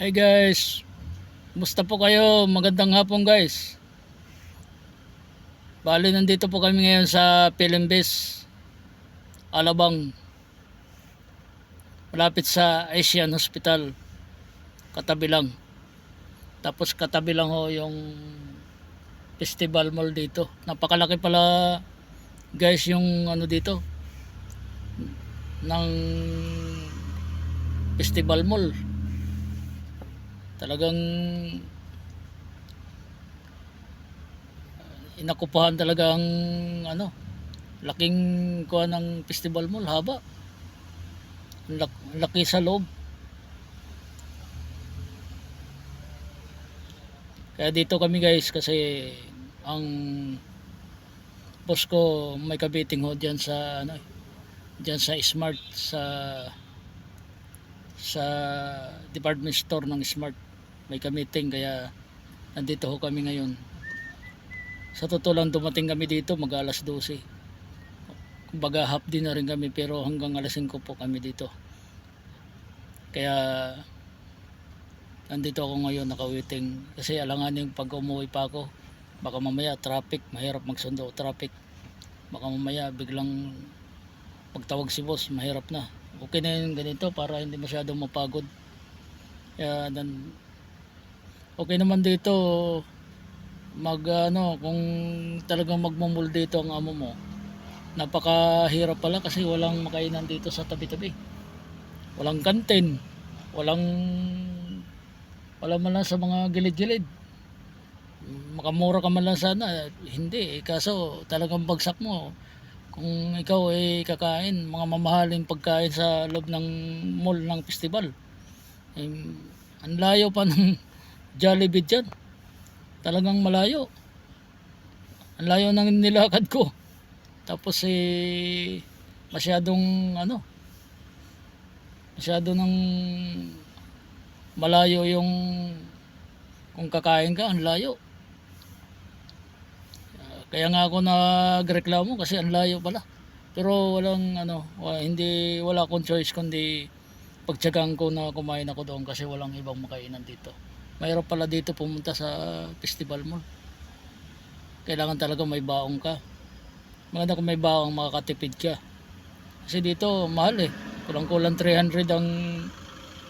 Hi guys, Musta po kayo? Magandang hapon guys. Bali nandito po kami ngayon sa Pilimbis, Alabang. Malapit sa Asian Hospital. Katabi lang. Tapos katabi lang ho yung festival mall dito. Napakalaki pala guys yung ano dito ng festival mall talagang inakupahan talaga ang ano laking kuha ng festival mall haba. Lak- laki sa loob. Kaya dito kami guys kasi ang boss ko may kabiting ho dyan sa ano dyan sa smart sa sa department store ng smart may ka-meeting kaya nandito ho kami ngayon. Sa totoo lang dumating kami dito mag alas 12 kumbaga half din na rin kami pero hanggang alas 5 po kami dito. Kaya nandito ako ngayon naka-waiting kasi alanganin pag umuwi pa ako. Baka mamaya traffic mahirap magsundo traffic. Baka mamaya biglang pagtawag si boss mahirap na. Okay na yung ganito para hindi masyadong mapagod. Kaya dan okay naman dito. Mag ano kung talagang magmumul dito ang amo mo napakahirap pala kasi walang makainan dito sa tabi-tabi. Walang kantin. Walang wala man lang sa mga gilid-gilid. Makamura ka man lang sana. Hindi eh, kaso talagang bagsak mo. Kung ikaw ay kakain mga mamahaling pagkain sa loob ng mall ng festival eh, ang layo pa ng Jollibee dyan talagang malayo ang layo ng nilakad ko tapos eh masyadong ano masyado ng malayo yung kung kakain ka ang layo kaya nga ako nagreklamo kasi ang layo pala. Pero walang ano, hindi wala akong choice kundi pagtyagaan ko na kumain ako doon kasi walang ibang makainan dito. Mayroon pala dito pumunta sa festival mall. Kailangan talaga may baong ka. Maganda kung may baong makakatipid ka. Kasi dito mahal eh. Kulang-kulang 300 ang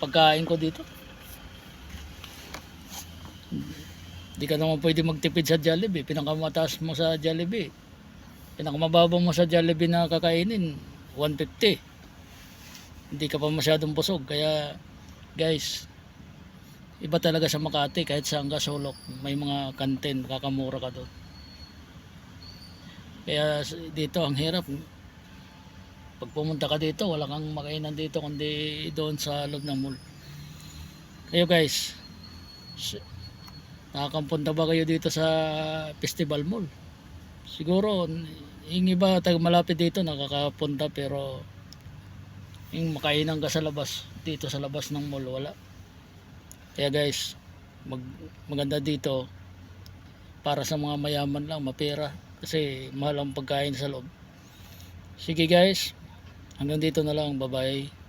pagkain ko dito. Hindi ka naman pwede magtipid sa Jollibee. Pinakamataas mo sa Jollibee. Pinakamababa mo sa Jollibee na kakainin, 150. Hindi ka pa masyadong busog. Kaya, guys, iba talaga sa Makati. Kahit saan ka sulok, may mga kantin, kakamura ka doon. Kaya dito, ang hirap. Pag pumunta ka dito, wala kang makainan dito kundi doon sa loob ng mall. Kayo guys, Nakakampunta ba kayo dito sa Festival Mall? Siguro, yung iba tag malapit dito nakakapunta pero yung makainan ka sa labas, dito sa labas ng mall, wala. Kaya guys, mag, maganda dito para sa mga mayaman lang, mapera. Kasi mahal ang pagkain sa loob. Sige guys, hanggang dito na lang. Bye-bye.